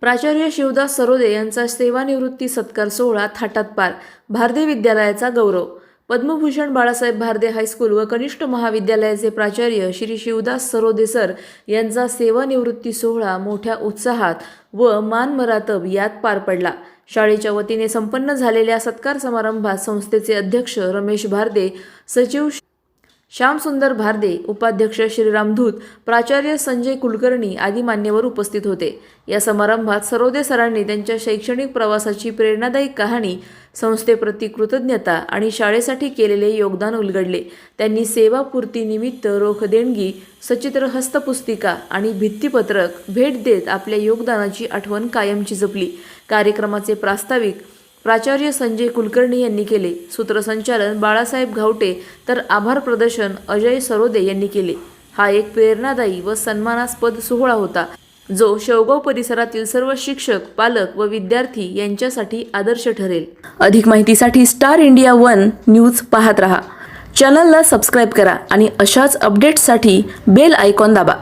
प्राचार्य शिवदास सरोदे यांचा सेवानिवृत्ती सत्कार सोहळा थाटात पार. भारदे विद्यालयाचा गौरव. पद्मभूषण बाळासाहेब भारदे हायस्कूल व कनिष्ठ महाविद्यालयाचे प्राचार्य श्री शिवदास सरोदे सर यांचा सेवानिवृत्ती सोहळा मोठ्या उत्साहात व मानमरातब यात पार पडला. शाळेच्या वतीने संपन्न झालेल्या सत्कार समारंभात संस्थेचे अध्यक्ष रमेश भारदे सचिव श्यामसुंदर भारदे उपाध्यक्ष श्रीराम धूत प्राचार्य संजय कुलकर्णी आदी मान्यवर उपस्थित होते. या समारंभात सरोदे सरांनी त्यांच्या शैक्षणिक प्रवासाची प्रेरणादायी कहाणी संस्थेप्रती कृतज्ञता आणि शाळेसाठी केलेले योगदान उलगडले. त्यांनी सेवापूर्तीनिमित्त रोख देणगी सचित्र हस्तपुस्तिका आणि भित्तीपत्रक भेट देत आपल्या योगदानाची आठवण कायमची जपली. कार्यक्रमाचे प्रास्ताविक प्राचार्य संजय कुलकर्णी यांनी केले. सूत्रसंचालन बाळासाहेब घावटे तर आभार प्रदर्शन अजय सरोदे यांनी केले. हा एक प्रेरणादायी व सन्मानास्पद सोहळा होता जो शेवगाव परिसरातील सर्व शिक्षक पालक व विद्यार्थी यांच्यासाठी आदर्श ठरेल. अधिक माहितीसाठी स्टार इंडिया वन न्यूज पाहत रहा. चॅनलला सबस्क्राईब करा आणि अशाच अपडेट्ससाठी बेल आयकॉन दाबा.